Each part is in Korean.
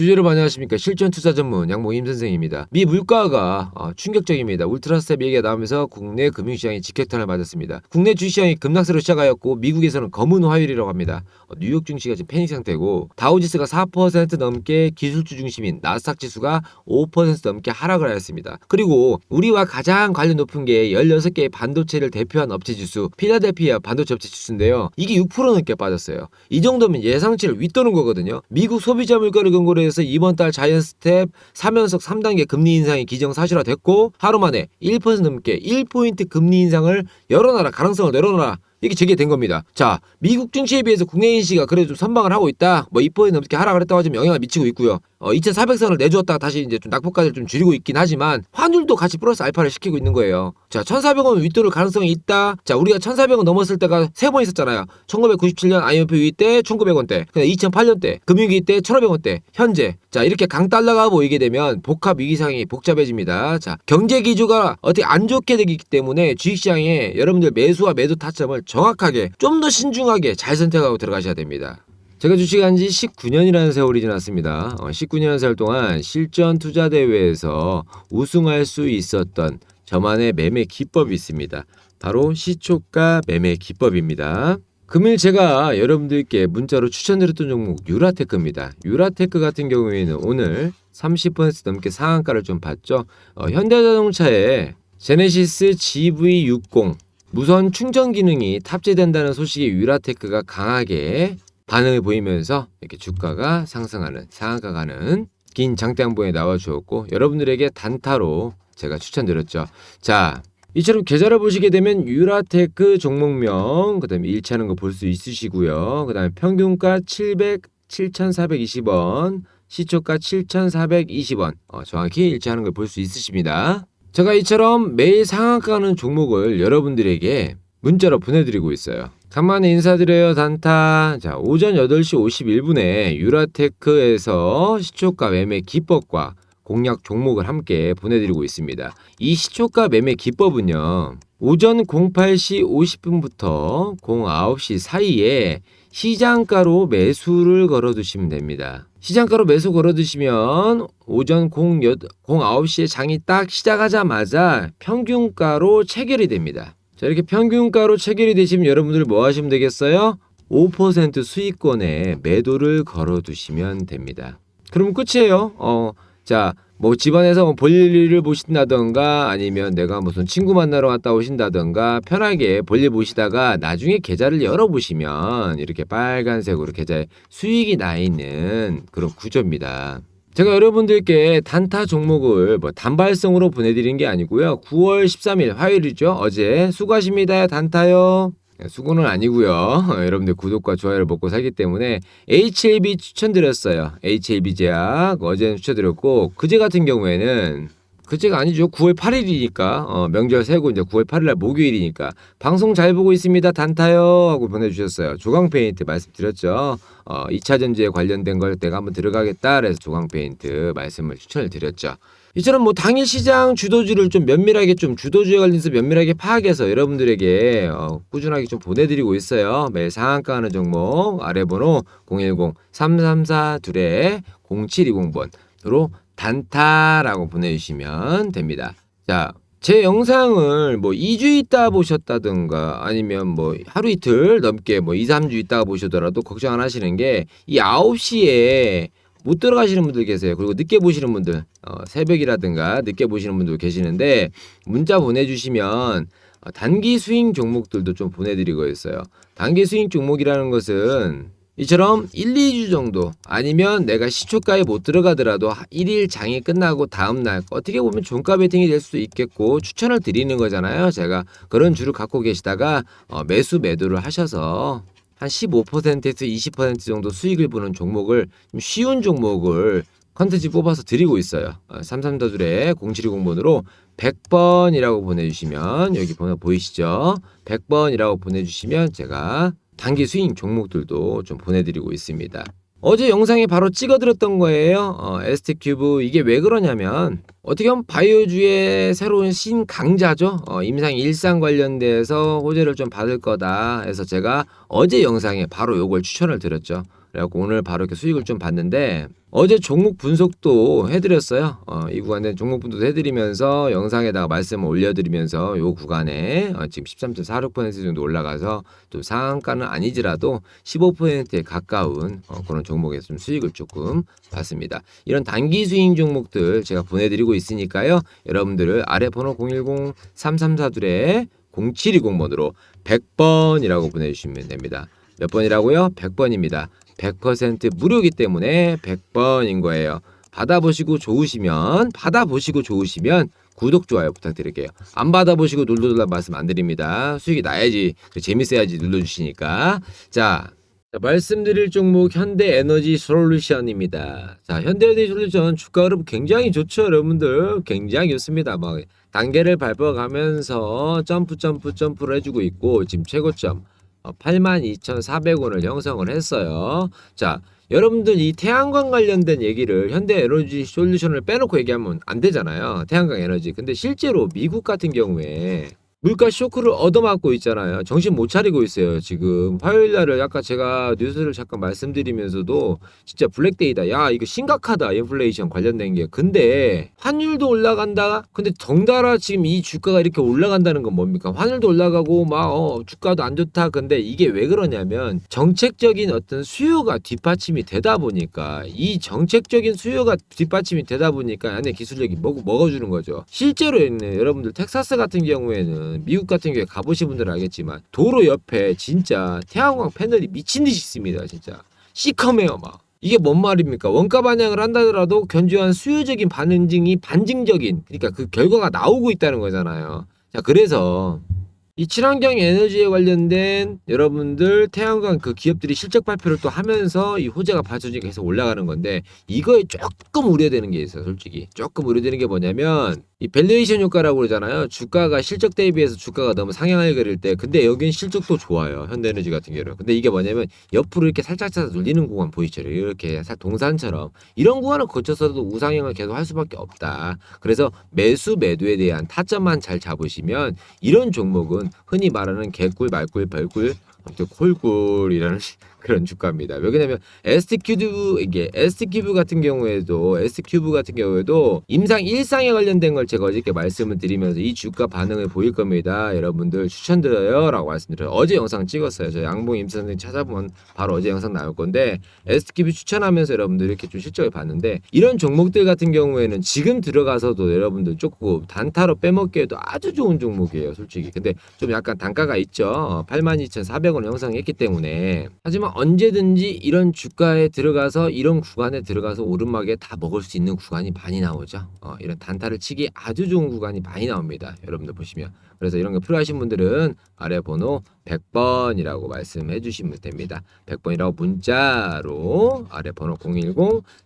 주제를 안녕하십니까 실전 투자 전문 양모 임 선생입니다. 미 물가가 어, 충격적입니다. 울트라스텝 얘기가 나오면서 국내 금융시장이 직격탄을 맞았습니다. 국내 주시장이 급락세로 시작하였고 미국에서는 검은 화요일이라고 합니다. 어, 뉴욕 증시가 지금 패닉 상태고 다우지수가 4% 넘게 기술주 중심인 나스닥 지수가 5% 넘게 하락을 하였습니다. 그리고 우리와 가장 관련 높은 게 16개의 반도체를 대표한 업체 지수 필라델피아 반도체 업체 지수인데요. 이게 6% 넘게 빠졌어요. 이 정도면 예상치를 윗도는 거거든요. 미국 소비자 물가를 근거로 해서 이번 달 자이언 스텝 3연속 3단계 금리 인상이 기정사실화됐고 하루 만에 1% 넘게 1포인트 금리 인상을 나라 가능성을 내려놔라. 이게 제기된 겁니다. 자, 미국 증시에 비해서 국내 인시가 그래도 좀 선방을 하고 있다. 뭐 2% 넘게 하락을 했다고 하지만 영향을 미치고 있고요. 어, 2,400선을 내주었다가 다시 이제 좀 낙폭까지를 좀 줄이고 있긴 하지만 환율도 같이 플러스 알파를 시키고 있는 거예요. 자, 1,400원 윗돌을 가능성이 있다. 자, 우리가 1,400원 넘었을 때가 세 번 있었잖아요. 1997년 IMF 위기 때 1,900원 대, 그다음 2008년 때 금융위기 때 1,500원 대, 현재 자 이렇게 강달러가 보이게 되면 복합 위기 상황이 복잡해집니다. 자, 경제 기조가 어떻게 안 좋게 되기 때문에 주식시장에 여러분들 매수와 매도 타점을 정확하게 좀 더 신중하게 잘 선택하고 들어가셔야 됩니다. 제가 주식한 지 19년이라는 세월이 지났습니다. 어, 19년 세월 동안 실전 투자 대회에서 우승할 수 있었던 저만의 매매 기법이 있습니다. 바로 시초가 매매 기법입니다. 금일 제가 여러분들께 문자로 추천드렸던 종목 유라테크입니다. 유라테크 같은 경우에는 오늘 30% 넘게 상한가를 좀 봤죠. 어, 현대자동차의 제네시스 GV60 무선 충전 기능이 탑재된다는 소식에 유라테크가 강하게 반응을 보이면서 이렇게 주가가 상승하는 상한가 가는 긴 장대 양봉에 나와 주었고 여러분들에게 단타로 제가 추천드렸죠. 자, 이처럼 계좌를 보시게 되면 유라테크 종목명 그다음에 일치하는 거 볼 수 있으시고요. 그다음에 평균가 700 7,420원, 시초가 7,420원. 어, 정확히 일치하는 걸 볼 수 있으십니다. 제가 이처럼 매일 상한가 가는 종목을 여러분들에게 문자로 보내드리고 있어요. 간만에 인사드려요 단타. 자 오전 8시 51분에 유라테크에서 시초가 매매 기법과 공략 종목을 함께 보내드리고 있습니다. 이 시초가 매매 기법은요. 오전 08시 50분부터 09시 사이에 시장가로 매수를 걸어두시면 됩니다. 시장가로 매수 걸어두시면 오전 0, 09시에 장이 딱 시작하자마자 평균가로 체결이 됩니다. 자, 이렇게 평균가로 체결이 되시면 여러분들 뭐 하시면 되겠어요? 5% 수익권에 매도를 걸어두시면 됩니다. 그럼 끝이에요. 어, 자, 뭐 집안에서 뭐 볼일을 보신다던가 아니면 내가 무슨 친구 만나러 갔다 오신다던가 편하게 볼일 보시다가 나중에 계좌를 열어보시면 이렇게 빨간색으로 계좌에 수익이 나 있는 그런 구조입니다. 제가 여러분들께 단타 종목을 뭐 단발성으로 보내드린 게 아니고요. 9월 13일 화요일이죠. 어제 수고하십니다. 단타요. 네, 수고는 아니고요. 여러분들 구독과 좋아요를 먹고 살기 때문에 HLB 추천드렸어요. HLB 제약 어제는 추천드렸고 그제 같은 경우에는 그제가 아니죠. 9월 8일이니까 어, 명절 세고 이제 9월 8일날 목요일이니까 방송 잘 보고 있습니다. 단타요 하고 보내주셨어요. 조강 페인트 말씀드렸죠. 어, 2차 전지에 관련된 걸 내가 한번 들어가겠다 그래서 조강 페인트 말씀을 추천을 드렸죠. 이처럼 뭐 당일 시장 주도주를 좀 면밀하게 좀 주도주에 관련해서 면밀하게 파악해서 여러분들에게 어, 꾸준하게 좀 보내드리고 있어요. 매일 상한가 하는 종목 아래 번호 010 334 2에 0720번으로 단타라고 보내주시면 됩니다. 자, 제 영상을 뭐 2주 있다 보셨다든가 아니면 뭐 하루 이틀 넘게 뭐 2, 3주 있다가 보시더라도 걱정 안 하시는 게 이 9시에 못 들어가시는 분들 계세요. 그리고 늦게 보시는 분들, 어, 새벽이라든가 늦게 보시는 분들 계시는데 문자 보내주시면 어, 단기 스윙 종목들도 좀 보내드리고 있어요. 단기 스윙 종목이라는 것은 이처럼 1, 2주 정도 아니면 내가 시초가에 못 들어가더라도 1일 장이 끝나고 다음날 어떻게 보면 종가 베팅이 될 수도 있겠고 추천을 드리는 거잖아요. 제가 그런 주를 갖고 계시다가 어, 매수 매도를 하셔서 한 15%에서 20% 정도 수익을 보는 종목을 좀 쉬운 종목을 컨텐츠 뽑아서 드리고 있어요. 어, 삼삼더둘의 0720번으로 100번이라고 보내주시면 여기 번호 보이시죠? 100번이라고 보내주시면 제가 단기 스윙 종목들도 좀 보내드리고 있습니다. 어제 영상에 바로 찍어드렸던 거예요. 어, ST 큐브 이게 왜 그러냐면 어떻게 보면 바이오주의 새로운 신강자죠. 어, 임상 일상 관련돼서 호재를 좀 받을 거다 해서 제가 어제 영상에 바로 요걸 추천을 드렸죠. 그래갖고 오늘 바로 이렇게 수익을 좀 봤는데 어제 종목 분석도 해드렸어요. 어, 이 구간에 종목 분석도 해드리면서 영상에다가 말씀을 올려드리면서 요 구간에 어, 지금 13.46% 정도 올라가서 좀 상한가는 아니지라도 15%에 가까운 어, 그런 종목에서 좀 수익을 조금 봤습니다. 이런 단기 수익 종목들 제가 보내드리고 있으니까요. 여러분들을 아래 번호 010 3342에 0720번으로 100번이라고 보내주시면 됩니다. 몇 번이라고요? 100번입니다. 100% 무료이기 때문에 100번인 거예요. 받아보시고 좋으시면 받아보시고 좋으시면 구독 좋아요 부탁드릴게요. 안 받아보시고 눌러달라 말씀 안 드립니다. 수익이 나야지 그 재밌어야지 눌러주시니까 자. 자, 말씀드릴 종목 현대에너지 솔루션입니다. 자, 현대에너지 솔루션 주가 흐름 굉장히 좋죠, 여러분들. 굉장히 좋습니다. 막 단계를 밟아가면서 점프 점프 점프를 해주고 있고 지금 최고점 82,400원을 형성을 했어요. 자, 여러분들 이 태양광 관련된 얘기를 현대 에너지 솔루션을 빼놓고 얘기하면 안 되잖아요. 태양광 에너지. 근데 실제로 미국 같은 경우에 물가 쇼크를 얻어맞고 있잖아요. 정신 못 차리고 있어요. 지금 화요일 날을 아까 제가 뉴스를 잠깐 말씀드리면서도 진짜 블랙데이다. 야 이거 심각하다. 인플레이션 관련된 게. 근데 환율도 올라간다. 근데 덩달아 지금 이 주가가 이렇게 올라간다는 건 뭡니까? 환율도 올라가고 막 어, 주가도 안 좋다. 근데 이게 왜 그러냐면 정책적인 어떤 수요가 뒷받침이 되다 보니까 이 정책적인 수요가 뒷받침이 되다 보니까 안에 기술력이 먹, 먹어주는 거죠. 실제로 있는 여러분들 텍사스 같은 경우에는 미국 같은 경우에 가보신 분들은 알겠지만 도로 옆에 진짜 태양광 패널이 미친 듯이 있습니다. 진짜 시커매요 막. 이게 뭔 말입니까? 원가 반영을 한다더라도 견주한 수요적인 반응이 반증적인 그러니까 그 결과가 나오고 있다는 거잖아요. 자 그래서 이 친환경 에너지에 관련된 여러분들 태양광 그 기업들이 실적 발표를 또 하면서 이 호재가 받쳐지게 계속 올라가는 건데 이거에 조금 우려되는 게 있어요 솔직히 조금 우려되는 게 뭐냐면 이 밸류에이션 효과라고 그러잖아요. 주가가 실적 대비해서 주가가 너무 상향을 그릴 때 근데 여긴 실적도 좋아요. 현대에너지 같은 경우는. 근데 이게 뭐냐면 옆으로 이렇게 살짝 살짝 눌리는 구간 보이죠? 이렇게 살 동산처럼. 이런 구간을 거쳐서도 우상향을 계속 할 수밖에 없다. 그래서 매수 매도에 대한 타점만 잘 잡으시면 이런 종목은 흔히 말하는 개꿀 말꿀 별꿀 아무튼 콜꿀이라는 그런 주가입니다. 왜냐면 ST 큐브 이게 ST 큐브 같은 경우에도 ST 큐브 같은 경우에도 임상 일상에 관련된 걸 제가 어저께 말씀을 드리면서 이 주가 반응을 보일 겁니다. 여러분들 추천드려요라고 말씀드려요. 어제 영상 찍었어요. 저 양봉 임선생 찾아보면 바로 어제 영상 나올 건데 ST 큐브 추천하면서 여러분들 이렇게 좀 실적을 봤는데 이런 종목들 같은 경우에는 지금 들어가서도 여러분들 조금 단타로 빼먹기에도 아주 좋은 종목이에요. 솔직히. 근데 좀 약간 단가가 있죠. 82,400원 형성했기 때문에 하지만 언제든지 이런 주가에 들어가서 이런 구간에 들어가서 오르막에 다 먹을 수 있는 구간이 많이 나오죠. 어, 이런 단타를 치기 아주 좋은 구간이 많이 나옵니다. 여러분들 보시면. 그래서 이런 거 필요하신 분들은 아래 번호 100번이라고 말씀해 주시면 됩니다. 100번이라고 문자로 아래 번호 010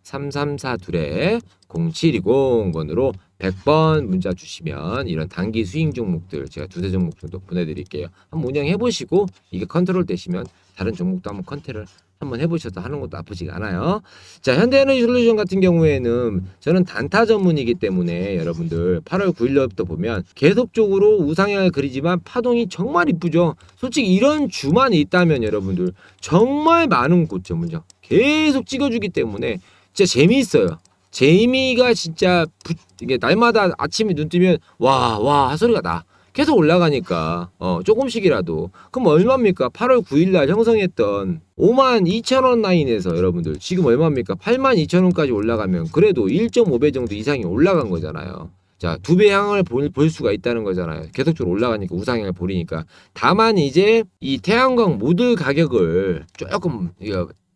3342에 0720번으로 100번 문자 주시면 이런 단기 수익 종목들 제가 두세 종목 정도 보내드릴게요. 한번 운영해 보시고 이게 컨트롤 되시면 다른 종목도 한번 컨트롤 한번 해보셔서 하는 것도 나쁘지가 않아요. 자, 현대에너지 솔루션 같은 경우에는 저는 단타 전문이기 때문에 여러분들 8월 9일부터 보면 계속적으로 우상향을 그리지만 파동이 정말 이쁘죠. 솔직히 이런 주만 있다면 여러분들 정말 많은 고점을요. 계속 찍어주기 때문에 진짜 재미있어요. 재미가 진짜 부, 이게 날마다 아침에 눈 뜨면 와와 소리가 나. 계속 올라가니까 어 조금씩이라도 그럼 얼마입니까? 8월 9일 날 형성했던 5만 2천 원 라인에서 여러분들 지금 얼마입니까? 8만 2천 원까지 올라가면 그래도 1.5배 정도 이상이 올라간 거잖아요. 자, 두 배 향을 볼, 볼 수가 있다는 거잖아요. 계속적으로 올라가니까 우상향을 보이니까. 다만 이제 이 태양광 모듈 가격을 조금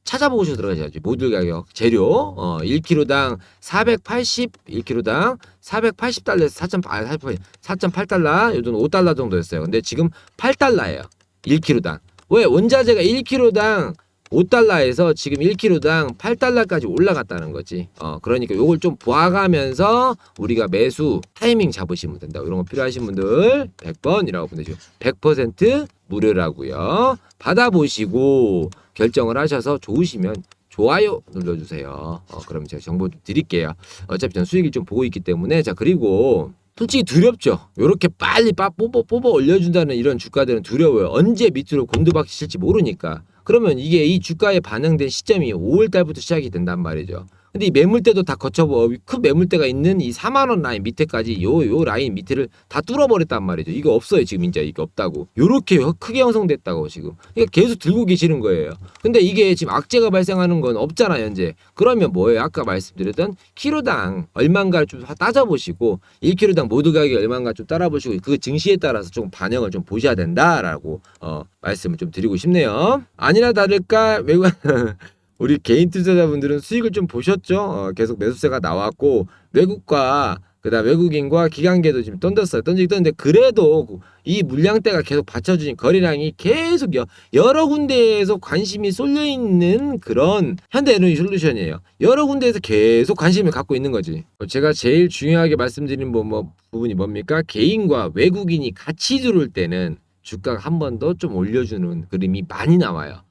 찾아보고 들어가셔야지. 모듈 가격 재료 어 1kg당 480 1kg당 480달러에서 4.8 4.8달러 요즘 5달러 정도였어요. 근데 지금 8달러예요. 1kg당. 왜 원자재가 1kg당 5달러에서 지금 1kg당 8달러까지 올라갔다는 거지. 어, 그러니까 요걸 좀 봐가면서 우리가 매수 타이밍 잡으시면 된다. 이런 거 필요하신 분들 100번이라고 보내주세요. 100% 무료라고요. 받아보시고 결정을 하셔서 좋으시면 좋아요 눌러주세요. 어, 그럼 제가 정보 좀 드릴게요. 어차피 전 수익을 좀 보고 있기 때문에 자 그리고 솔직히 두렵죠. 이렇게 빨리 빠 뽑아 뽑아 올려준다는 이런 주가들은 두려워요. 언제 밑으로 곤두박질 칠지 모르니까. 그러면 이게 이 주가에 반영된 시점이 5월 달부터 시작이 된단 말이죠. 근데 이 매물대도 다 거쳐보 큰 매물대가 있는 이 4만 원 라인 밑에까지 요 요 라인 밑에를 다 뚫어버렸단 말이죠. 이거 없어요 지금 진짜 이게 없다고. 요렇게 크게 형성됐다고 지금. 그러니까 계속 들고 계시는 거예요. 근데 이게 지금 악재가 발생하는 건 없잖아 현재. 그러면 뭐예요? 아까 말씀드렸던 키로당 얼마인가를 좀 따져보시고 1kg당 모두 가격이 얼마인가 좀 따라보시고 그 증시에 따라서 좀 반영을 좀 보셔야 된다라고 어, 말씀을 좀 드리고 싶네요. 아니나 다를까 외국 우리 개인 투자자분들은 수익을 좀 보셨죠? 어, 계속 매수세가 나왔고 외국과 그다음 외국인과 기관계도 지금 던졌어요. 던지기 던는데 그래도 이 물량대가 계속 받쳐주니 거래량이 계속 여, 여러 군데에서 관심이 쏠려 있는 그런 현대에너지 솔루션이에요. 여러 군데에서 계속 관심을 갖고 있는 거지. 어, 제가 제일 중요하게 말씀드린 뭐, 뭐 부분이 뭡니까? 개인과 외국인이 같이 들어올 때는 주가가 한 번 더 좀 올려주는 그림이 많이 나와요.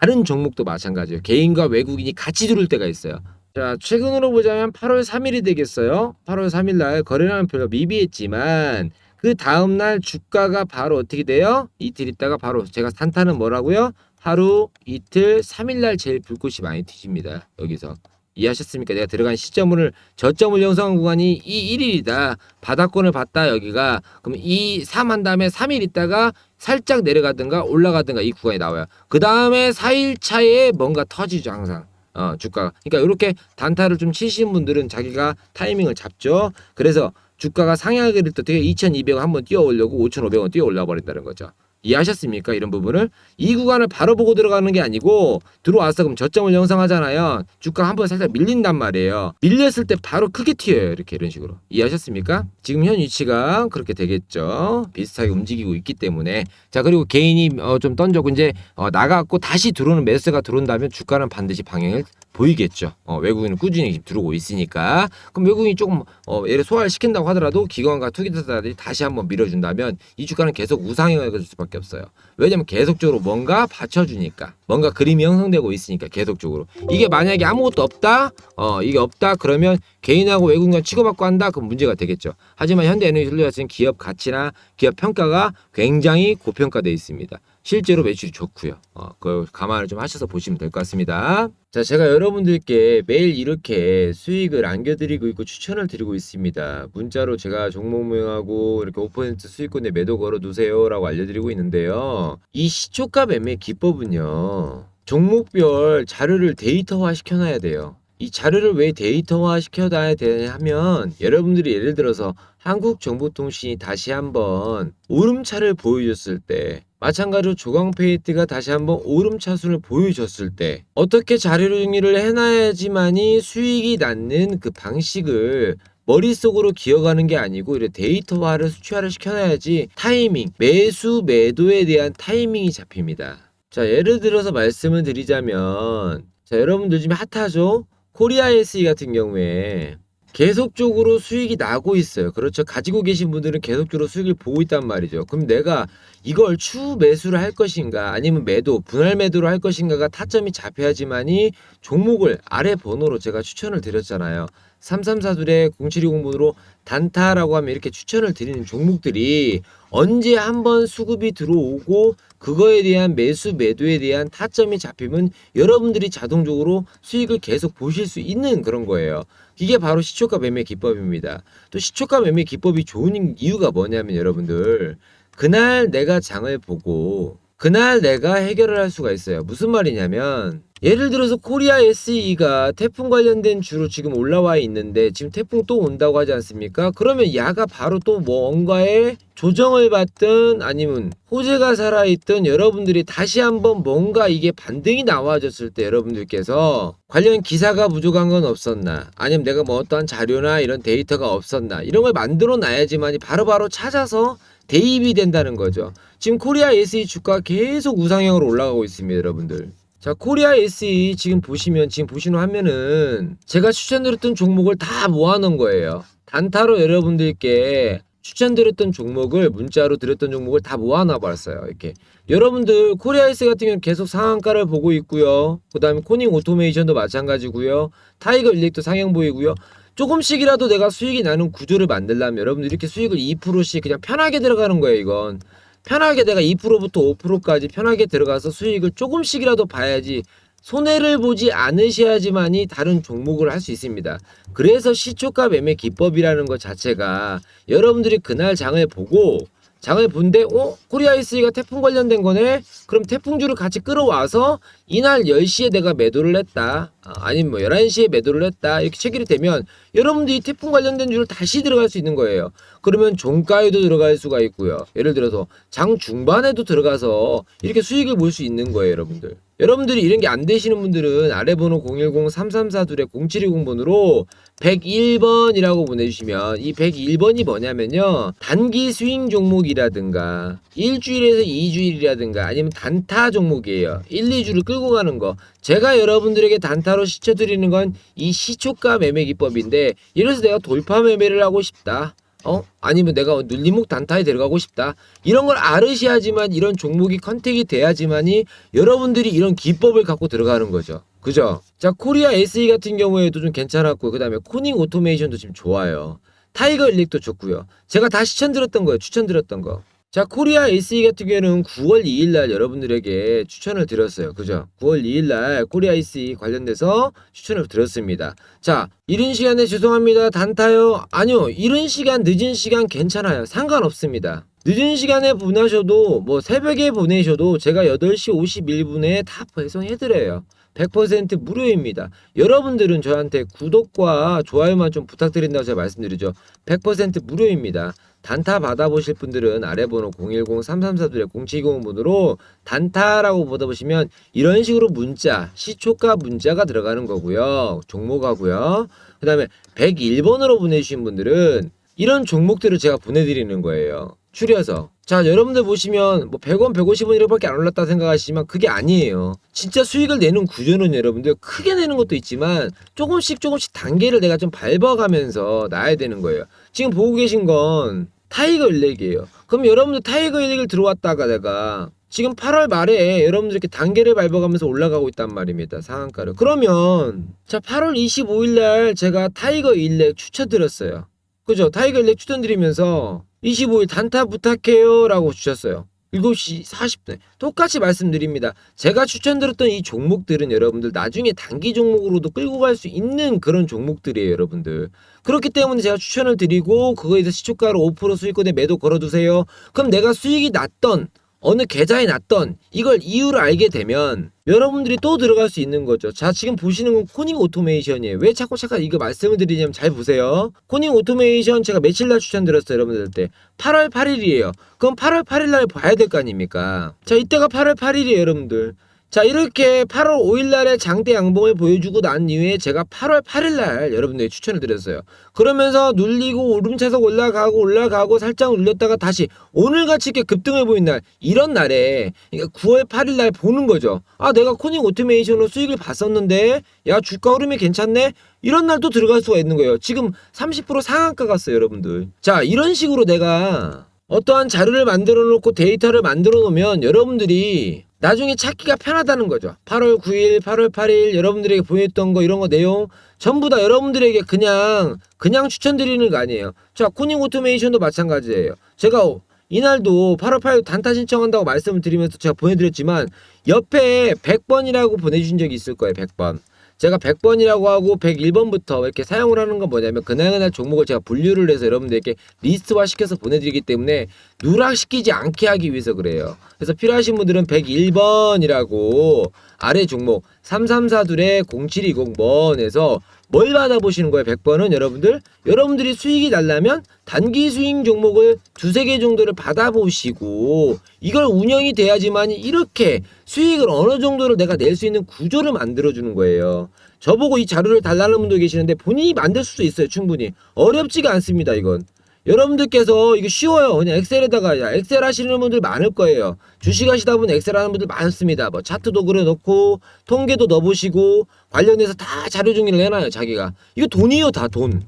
다른 종목도 마찬가지예요. 개인과 외국인이 같이 들어올 때가 있어요. 자, 최근으로 보자면 8월 3일이 되겠어요. 8월 3일 날 거래량은 별로 미비했지만 그 다음 날 주가가 바로 어떻게 돼요? 이틀 있다가 바로 제가 산타는 뭐라고요? 하루, 이틀, 3일 날 제일 불꽃이 많이 튀집니다. 여기서. 이해하셨습니까? 내가 들어간 시점을 저점을 형성한 구간이 이 1일이다. 바닥권을 봤다 여기가. 그럼 이 3 한 다음에 3일 있다가 살짝 내려가든가 올라가든가 이 구간이 나와요. 그 다음에 4일 차에 뭔가 터지죠 항상. 어, 주가가. 그러니까 이렇게 단타를 좀 치신 분들은 자기가 타이밍을 잡죠. 그래서 주가가 상향을 때 되게 2,200원 한번 뛰어 올려고 5,500원 뛰어 올라 버린다는 거죠. 이해하셨습니까? 이런 부분을 이 구간을 바로 보고 들어가는 게 아니고 들어와서 그럼 저점을 형성하잖아요. 주가 한 번 살짝 밀린단 말이에요. 밀렸을 때 바로 크게 튀어요. 이렇게 이런 식으로. 이해하셨습니까? 지금 현 위치가 그렇게 되겠죠. 비슷하게 움직이고 있기 때문에 자 그리고 개인이 어, 좀 던져고 이제 어, 나갔고 다시 들어오는 매수가 들어온다면 주가는 반드시 방향을 보이겠죠. 어, 외국인은 꾸준히 들어오고 있으니까. 그럼 외국인이 조금 어, 얘를 소화를 시킨다고 하더라도 기관과 투기자들이 다시 한번 밀어준다면 이 주가는 계속 우상향을 줄 수밖에 없어요. 왜냐면 계속적으로 뭔가 받쳐주니까. 뭔가 그림이 형성되고 있으니까 계속적으로. 이게 만약에 아무것도 없다? 어, 이게 없다? 그러면 개인하고 외국인과 치고받고 한다? 그럼 문제가 되겠죠. 하지만 현대에너지 솔루션은 기업 가치나 기업 평가가 굉장히 고평가되어 있습니다. 실제로 매출이 좋고요. 어, 그걸 감안을 좀 하셔서 보시면 될 것 같습니다. 자, 제가 여러분들께 매일 이렇게 수익을 안겨드리고 있고 추천을 드리고 있습니다. 문자로 제가 종목명하고 이렇게 5% 수익권에 매도 걸어 두세요라고 알려드리고 있는데요. 이 시초가 매매 기법은요. 종목별 자료를 데이터화 시켜놔야 돼요. 이 자료를 왜 데이터화 시켜놔야 되냐 하면 여러분들이 예를 들어서 한국정보통신이 다시 한번 오름차를 보여줬을 때 마찬가지로 조광페이트가 다시 한번 오름차순을 보여줬을 때 어떻게 자료 정리를 해놔야지만이 수익이 낳는 그 방식을 머릿속으로 기억하는 게 아니고 이렇게 데이터화를 수치화를 시켜놔야지 타이밍, 매수, 매도에 대한 타이밍이 잡힙니다. 자, 예를 들어서 말씀을 드리자면 자, 여러분들 요즘에 핫하죠? 코리아 SE 같은 경우에 계속적으로 수익이 나고 있어요. 그렇죠. 가지고 계신 분들은 계속적으로 수익을 보고 있단 말이죠. 그럼 내가 이걸 추 매수를 할 것인가 아니면 매도, 분할 매도를 할 것인가가 타점이 잡혀야지만이 종목을 아래 번호로 제가 추천을 드렸잖아요. 3342의 0720번으로 단타라고 하면 이렇게 추천을 드리는 종목들이 언제 한번 수급이 들어오고 그거에 대한 매수 매도에 대한 타점이 잡히면 여러분들이 자동적으로 수익을 계속 보실 수 있는 그런 거예요. 이게 바로 시초가 매매 기법입니다. 또 시초가 매매 기법이 좋은 이유가 뭐냐면 여러분들 그날 내가 장을 보고 그날 내가 해결을 할 수가 있어요. 무슨 말이냐면 예를 들어서 코리아 SE가 태풍 관련된 주로 지금 올라와 있는데 지금 태풍 또 온다고 하지 않습니까? 그러면 야가 바로 또 뭔가에 조정을 받든 아니면 호재가 살아있든 여러분들이 다시 한번 뭔가 이게 반등이 나와졌을 때 여러분들께서 관련 기사가 부족한 건 없었나 아니면 내가 뭐 어떠한 자료나 이런 데이터가 없었나 이런 걸 만들어 놔야지만이 바로바로 찾아서 대입이 된다는 거죠. 지금 코리아 SE 주가 계속 우상향으로 올라가고 있습니다, 여러분들. 자, 코리아 SE 지금 보시면 지금 보시는 화면은 제가 추천드렸던 종목을 다 모아놓은 거예요. 단타로 여러분들께 추천드렸던 종목을 문자로 드렸던 종목을 다 모아놔 봤어요. 이렇게 여러분들 코리아 SE 같은 경우는 계속 상한가를 보고 있고요. 그 다음에 코닝 오토메이션도 마찬가지고요. 타이거 일렉도 상향 보이고요. 조금씩이라도 내가 수익이 나는 구조를 만들려면 여러분들 이렇게 수익을 2%씩 그냥 편하게 들어가는 거예요, 이건. 편하게 내가 2%부터 5%까지 편하게 들어가서 수익을 조금씩이라도 봐야지 손해를 보지 않으셔야지만이 다른 종목을 할 수 있습니다. 그래서 시초가 매매 기법이라는 것 자체가 여러분들이 그날 장을 보고 장을 본데 어? 코리아이스가 태풍 관련된 거네? 그럼 태풍주를 같이 끌어와서 이날 10시에 내가 매도를 했다. 아, 아니면 뭐 11시에 매도를 했다. 이렇게 체결이 되면 여러분들이 태풍 관련된 주를 다시 들어갈 수 있는 거예요. 그러면 종가에도 들어갈 수가 있고요. 예를 들어서 장 중반에도 들어가서 이렇게 수익을 볼 수 있는 거예요, 여러분들. 여러분들이 이런 게 안 되시는 분들은 아래 번호 010-3342-0720번으로 101번이라고 보내주시면 이 101번이 뭐냐면요. 단기 스윙 종목이라든가 일주일에서 2주일이라든가 아니면 단타 종목이에요. 1, 2주를 끌고 가는 거. 제가 여러분들에게 단타로 시켜드리는 건 이 시초가 매매 기법인데 들어서 내가 돌파 매매를 하고 싶다. 어? 아니면 내가 눌림목 단타에 들어가고 싶다. 이런 걸 알으셔야지만 이런 종목이 컨택이 돼야지만이 여러분들이 이런 기법을 갖고 들어가는 거죠. 그죠? 자, 코리아 SE 같은 경우에도 좀 괜찮았고, 그 다음에 코닝 오토메이션도 지금 좋아요. 타이거 일렉도 좋고요. 제가 다 추천드렸던 거예요. 추천드렸던 거. 자, 코리아 SE 같은 경우에는 9월 2일 날 여러분들에게 추천을 드렸어요. 그죠? 9월 2일 날 코리아 SE 관련돼서 추천을 드렸습니다. 자, 이른 시간에 죄송합니다. 단타요? 아니요. 이른 시간, 늦은 시간 괜찮아요. 상관없습니다. 늦은 시간에 보내셔도 뭐 새벽에 보내셔도 제가 8시 51분에 다 배송해드려요. 100% 무료입니다. 여러분들은 저한테 구독과 좋아요만 좀 부탁드린다고 제가 말씀드리죠. 100% 무료입니다. 단타 받아보실 분들은 아래 번호 010-334-0720번으로 단타라고 받아보시면 이런 식으로 문자, 시초가 문자가 들어가는 거고요. 종목하고요. 그 다음에 101번으로 보내주신 분들은 이런 종목들을 제가 보내드리는 거예요. 추려서. 자, 여러분들 보시면 뭐 100원, 150원 이렇게밖에 안 올랐다 생각하시지만 그게 아니에요. 진짜 수익을 내는 구조는 여러분들 크게 내는 것도 있지만 조금씩 조금씩 단계를 내가 좀 밟아가면서 나야 되는 거예요. 지금 보고 계신 건 타이거 일렉이에요. 그럼 여러분들 타이거 일렉을 들어왔다가 내가 지금 8월 말에 여러분들 이렇게 단계를 밟아가면서 올라가고 있단 말입니다. 상한가를. 그러면 자 8월 25일 날 제가 타이거 일렉 추천드렸어요. 그죠? 타이거 일렉 추천드리면서 25일 단타 부탁해요 라고 주셨어요. 7시 40분. 똑같이 말씀드립니다. 제가 추천드렸던 이 종목들은 여러분들 나중에 단기 종목으로도 끌고 갈 수 있는 그런 종목들이에요, 여러분들. 그렇기 때문에 제가 추천을 드리고 그거에 대해서 시초가로 5% 수익권에 매도 걸어두세요. 그럼 내가 수익이 났던 어느 계좌에 났던 이걸 이유를 알게 되면 여러분들이 또 들어갈 수 있는 거죠. 자, 지금 보시는 건 코닝 오토메이션이에요. 왜 자꾸 잠깐 이거 말씀을 드리냐면 잘 보세요. 코닝 오토메이션 제가 며칠 날 추천드렸어요, 여러분들 때. 8월 8일이에요. 그럼 8월 8일 날 봐야 될 거 아닙니까? 자, 이때가 8월 8일이에요, 여러분들. 자, 이렇게 8월 5일 날에 장대 양봉을 보여주고 난 이후에 제가 8월 8일 날 여러분들에게 추천을 드렸어요. 그러면서 눌리고 오름차서 올라가고 올라가고 살짝 눌렸다가 다시 오늘같이 이렇게 급등을 보인 날 이런 날에 그러니까 9월 8일 날 보는 거죠. 아, 내가 코닝 오토메이션으로 수익을 봤었는데 야, 주가 흐름이 괜찮네. 이런 날 또 들어갈 수가 있는 거예요. 지금 30% 상한가 갔어요, 여러분들. 자, 이런 식으로 내가 어떠한 자료를 만들어 놓고 데이터를 만들어 놓으면 여러분들이 나중에 찾기가 편하다는 거죠. 8월 9일, 8월 8일 여러분들에게 보냈던 거 이런 거 내용 전부 다 여러분들에게 그냥 그냥 추천드리는 거 아니에요. 자, 코닝 오토메이션도 마찬가지예요. 제가 이날도 8월 8일 단타 신청한다고 말씀을 드리면서 제가 보내드렸지만 옆에 100번이라고 보내주신 적이 있을 거예요. 100번. 제가 100번이라고 하고 101번부터 이렇게 사용을 하는 건 뭐냐면 그날그날 종목을 제가 분류를 해서 여러분들에게 리스트화 시켜서 보내드리기 때문에 누락시키지 않게 하기 위해서 그래요. 그래서 필요하신 분들은 101번이라고 아래 종목 3342의 0720번에서 뭘 받아보시는 거예요? 100번은 여러분들 여러분들이 수익이 날라면 단기 수익 종목을 두세 개 정도를 받아보시고 이걸 운영이 돼야지만 이렇게 수익을 어느 정도를 내가 낼 수 있는 구조를 만들어주는 거예요. 저보고 이 자료를 달라는 분도 계시는데 본인이 만들 수도 있어요. 충분히 어렵지가 않습니다. 이건 여러분들께서 이거 쉬워요. 그냥 엑셀에다가 야, 엑셀 하시는 분들 많을 거예요. 주식 하시다 보면 엑셀 하는 분들 많습니다. 뭐 차트도 그려 놓고 통계도 넣어 보시고 관련해서 다 자료 정리를 해 놔요. 자기가 이거 돈이에요. 다 돈.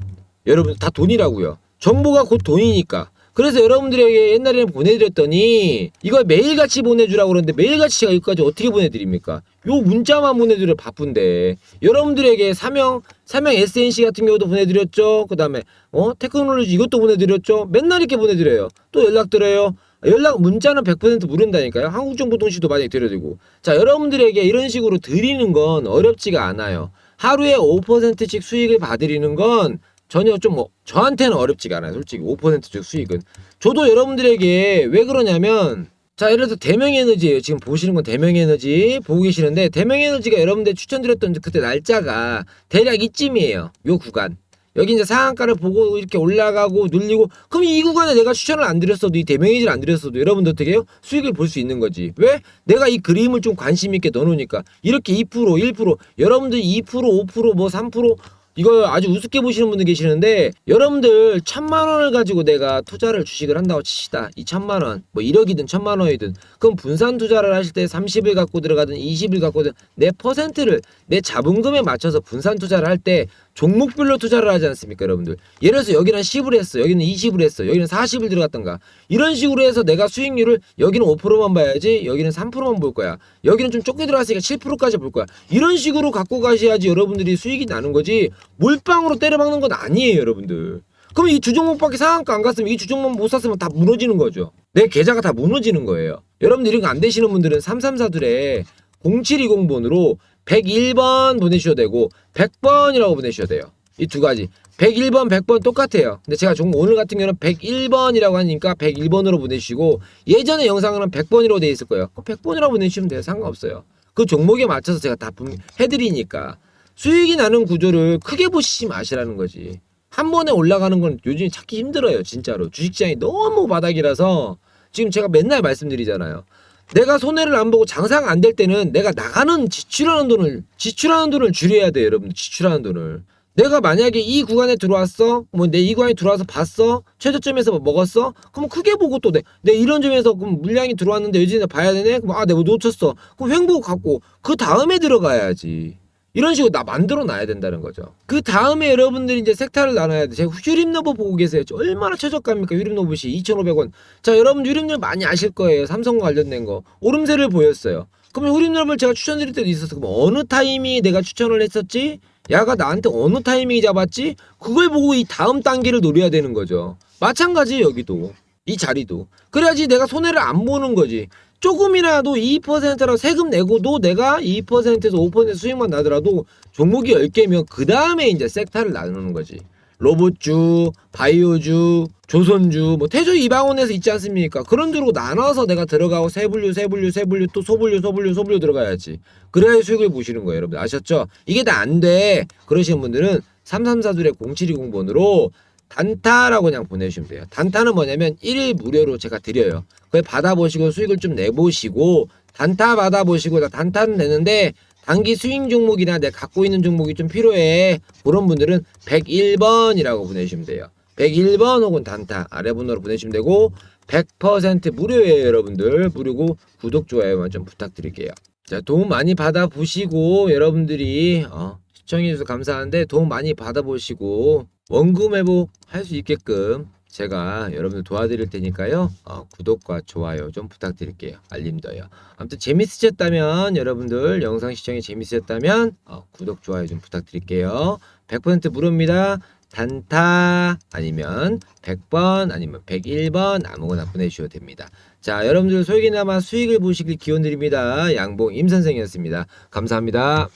여러분 다 돈이라고요. 정보가 곧 돈이니까. 그래서 여러분들에게 옛날에는 보내드렸더니 이걸 매일같이 보내주라고 그러는데 매일같이 제가 이거까지 어떻게 보내드립니까? 요 문자만 보내드려 바쁜데 여러분들에게 사명 사명 SNC 같은 경우도 보내드렸죠. 그 다음에 어 테크놀로지 이것도 보내드렸죠. 맨날 이렇게 보내드려요. 또 연락드려요. 연락 문자는 100% 무료다니까요. 한국정보통신도 드려야 되고. 자, 여러분들에게 이런 식으로 드리는 건 어렵지가 않아요. 하루에 5%씩 수익을 받으리는 건 전혀 좀 뭐, 저한테는 어렵지가 않아요. 솔직히 5%씩 수익은. 저도 여러분들에게 왜 그러냐면 자, 예를 들어서 대명 에너지예요. 지금 보시는 건 대명 에너지 보고 계시는데 대명 에너지가 여러분들 추천드렸던 그때 날짜가 대략 이쯤이에요. 요 구간. 여기 이제 상한가를 보고 이렇게 올라가고 눌리고 그럼 이 구간에 내가 추천을 안 드렸어도 이 대명에너지를 안 드렸어도 여러분들 어떻게 해요? 수익을 볼 수 있는 거지. 왜? 내가 이 그림을 좀 관심 있게 넣어놓으니까 이렇게 2% 1% 여러분들 2% 5%뭐 3% 이거 아주 우습게 보시는 분들 계시는데 여러분들 천만 원을 가지고 내가 투자를 주식을 한다고 치시다. 이 천만 원 뭐 1억이든 천만 원이든. 그럼 분산 투자를 하실 때 30을 갖고 들어가든 20을 갖고든 내 퍼센트를 내 자본금에 맞춰서 분산 투자를 할 때 종목별로 투자를 하지 않습니까 여러분들? 예를 들어서 여기는 10을 했어 여기는 20을 했어 여기는 40을 들어갔던가. 이런 식으로 해서 내가 수익률을 여기는 5%만 봐야지 여기는 3%만 볼 거야. 여기는 좀 좁게 들어갔으니까 7%까지 볼 거야. 이런 식으로 갖고 가셔야지 여러분들이 수익이 나는 거지 몰빵으로 때려박는 건 아니에요 여러분들 그럼 이 주종목밖에 상한가 안 갔으면 이 주종목 못 샀으면 다 무너지는 거죠 내 계좌가 다 무너지는 거예요 여러분들 이런 거 안 되시는 분들은 3342에 0720번으로 101번 보내주셔도 되고 100번이라고 보내주셔도 돼요. 이 두 가지. 101번, 100번 똑같아요. 근데 제가 종 오늘 같은 경우는 101번이라고 하니까 101번으로 보내주시고 예전에 영상은 100번이라고 돼 있을 거예요. 100번이라고 보내주시면 돼요. 상관없어요. 그 종목에 맞춰서 제가 다 분- 해드리니까 수익이 나는 구조를 크게 보시지 마시라는 거지. 한 번에 올라가는 건 요즘 찾기 힘들어요. 진짜로. 주식시장이 너무 바닥이라서 지금 제가 맨날 말씀드리잖아요. 내가 손해를 안 보고 장사가 안 될 때는 내가 나가는 지출하는 돈을 지출하는 돈을 줄여야 돼요, 여러분. 지출하는 돈을. 내가 만약에 이 구간에 들어왔어, 뭐 내 이 구간에 들어와서 봤어, 최저점에서 뭐 먹었어, 그럼 크게 보고 또 내, 내 이런 점에서 그럼 물량이 들어왔는데 요즘에 봐야 되네, 그럼 아 내가 놓쳤어, 그럼 횡보고 갖고 그 다음에 들어가야지. 이런 식으로 나 만들어 놔야 된다는 거죠. 그 다음에 여러분들이 이제 섹터를 나눠야 돼. 제가 유림노브 보고 계세요. 저 얼마나 최저가입니까? 유림노브시 2,500원. 자, 여러분 유림노 많이 아실 거예요. 삼성과 관련된 거. 오름세를 보였어요. 그러면 유림노브를 제가 추천드릴 때도 있었어. 그럼 어느 타이밍에 내가 추천을 했었지? 야가 나한테 어느 타이밍에 잡았지? 그걸 보고 이 다음 단계를 노려야 되는 거죠. 마찬가지 여기도. 이 자리도. 그래야지 내가 손해를 안 보는 거지. 조금이라도 2%라 세금 내고도 내가 2%에서 5% 수익만 나더라도 종목이 10개면 그 다음에 이제 섹터를 나누는 거지. 로봇주, 바이오주, 조선주, 뭐 태조 이방원에서 있지 않습니까? 그런 주로 나눠서 내가 들어가고 세분류, 세분류, 세분류, 또 소분류, 소분류, 소분류 들어가야지. 그래야 수익을 보시는 거예요, 여러분. 아셨죠? 이게 다 안 돼. 그러시는 분들은 3342의 0720번으로 단타라고 그냥 보내주시면 돼요. 단타는 뭐냐면 1일 무료로 제가 드려요. 그걸 받아보시고 수익을 좀 내보시고 단타 받아보시고 나 단타는 되는데 단기 수익 종목이나 내가 갖고 있는 종목이 좀 필요해. 그런 분들은 101번이라고 보내주시면 돼요. 101번 혹은 단타 아래 번호로 보내주시면 되고 100% 무료예요 여러분들 무료고 구독 좋아요만 좀 부탁드릴게요. 자 도움 많이 받아보시고 여러분들이 어, 시청해주셔서 감사한데 도움 많이 받아보시고 원금 회복 할 수 있게끔 제가 여러분들 도와드릴 테니까요. 어, 구독과 좋아요 좀 부탁드릴게요. 알림도요. 아무튼 재밌으셨다면 여러분들 영상 시청이 재밌으셨다면 어, 구독 좋아요 좀 부탁드릴게요. 100% 무료입니다. 단타 아니면 100번 아니면 101번 아무거나 보내주셔도 됩니다. 자 여러분들 소액이나마 수익을 보시길 기원드립니다. 양봉 임 선생이었습니다. 감사합니다.